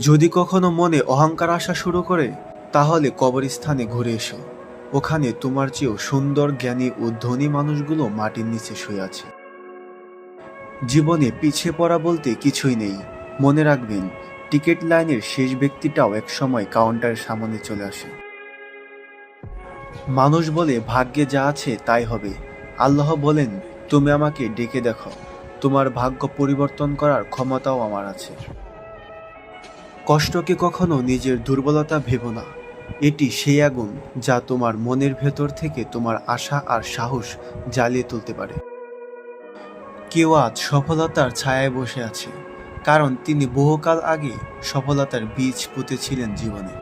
যদি কখনো মনে অহংকার আসা শুরু করে, তাহলে কবরস্থানে ঘুরে এসো। ওখানে তোমার চেয়েও সুন্দর, জ্ঞানী ও ধনী মানুষগুলো মাটির নিচে শুয়ে আছে। জীবনে পিছিয়ে পড়া বলতে কিছুই নেই। মনে রাখবেন, টিকিট লাইনের শেষ ব্যক্তিটাও একসময় কাউন্টারের সামনে চলে আসে। মানুষ বলে, ভাগ্যে যা আছে তাই হবে। আল্লাহ বলেন, তুমি আমাকে ডেকে দেখো। তোমার ভাগ্য পরিবর্তন করার ক্ষমতাও আমার আছে। কষ্টকে কখনো নিজের দুর্বলতা ভেবো না? এটি সেই আগুন যা তোমার মনের ভেতর থেকে তোমার আশা আর সাহস জ্বালিয়ে তুলতে পারে। কেউ আজ সফলতার ছায়ায় বসে আছে, কারণ তিনি বহুকাল আগে সফলতার বীজ পুঁতেছিলেন জীবনে।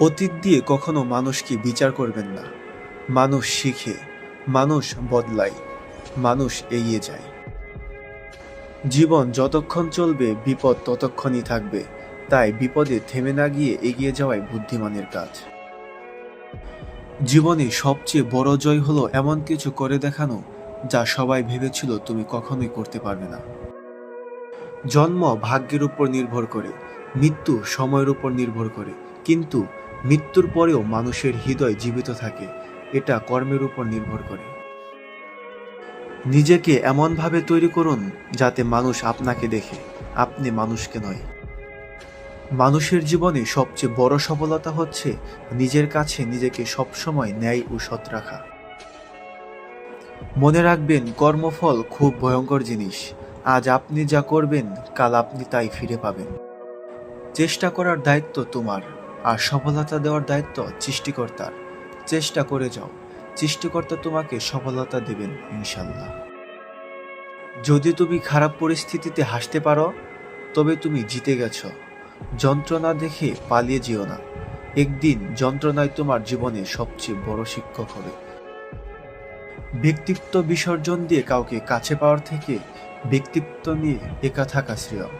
অতীত দিয়ে কখনো মানুষকে বিচার করবেন না। মানুষ শিখে, মানুষ বদলায়, মানুষ এগিয়ে যায়। জীবন যতক্ষণ চলবে, বিপদ ততক্ষণই থাকবে। তাই বিপদে থেমে না গিয়ে এগিয়ে যাওয়াই বুদ্ধিমানের কাজ। জীবনে সবচেয়ে বড় জয় হলো এমন কিছু করে দেখানো, যা সবাই ভেবেছিল তুমি কখনোই করতে পারবে না। জন্ম ভাগ্যের উপর নির্ভর করে, মৃত্যু সময়ের উপর নির্ভর করে। কিন্তু মৃত্যুর পরেও মানুষের হৃদয় জীবিত থাকে, এটা কর্মের উপর নির্ভর করে। নিজেকে এমনভাবে তৈরি করুন যাতে মানুষ আপনাকে দেখে, আপনি মানুষকে নয়। মানুষের জীবনে সবচেয়ে বড় সফলতা হচ্ছে নিজের কাছে নিজেকে সবসময় ন্যায় ও সৎ রাখা। মনে রাখবেন, কর্মফল খুব ভয়ঙ্কর জিনিস। আজ আপনি যা করবেন, কাল আপনি তাই ফিরে পাবেন। চেষ্টা করার দায়িত্ব তোমার, আর সফলতা দেওয়ার দায়িত্ব সৃষ্টিকর্তার। চেষ্টা করে যাও। সৃষ্টিকর্তা তোমাকে সফলতা দেবেন ইনশাল্লাহ যদি তুমি খারাপ পরিস্থিতিতে হাসতে পারো, তবে তুমি জিতে গেছো। যন্ত্রণা দেখে পালিয়ে যেও না। একদিন যন্ত্রণায় তোমার জীবনে সবচেয়ে বড় শিক্ষক হবে। ব্যক্তিত্ব বিসর্জন দিয়ে কাউকে কাছে পাওয়ার থেকে ব্যক্তিত্ব নিয়ে একা থাকা শ্রেয়।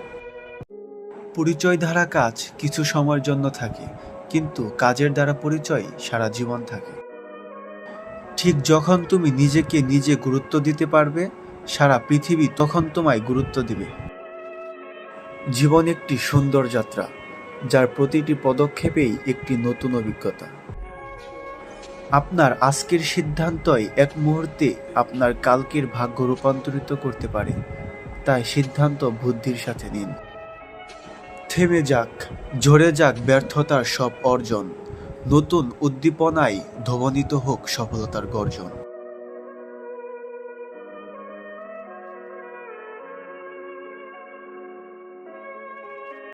পরিচয় ধারা কাজ কিছু সময়ের জন্য থাকে, কিন্তু কাজের দ্বারা পরিচয় সারা জীবন থাকে। ঠিক যখন তুমি নিজেকে নিজে গুরুত্ব দিতে পারবে, সারা পৃথিবী তখন তোমায় গুরুত্ব দিবে। জীবন একটি সুন্দর যাত্রা, যার প্রতিটি পদক্ষেপেই একটি নতুন অভিজ্ঞতা। আপনার আজকের সিদ্ধান্তই এক মুহূর্তে আপনার কালকের ভাগ্য রূপান্তরিত করতে পারে। তাই সিদ্ধান্ত বুদ্ধির সাথে নিন। থেমে যাক, ঝরে যাক ব্যর্থতার সব অর্জন। নতুন উদ্দীপনায় ধ্বনিত হোক সফলতার গর্জন।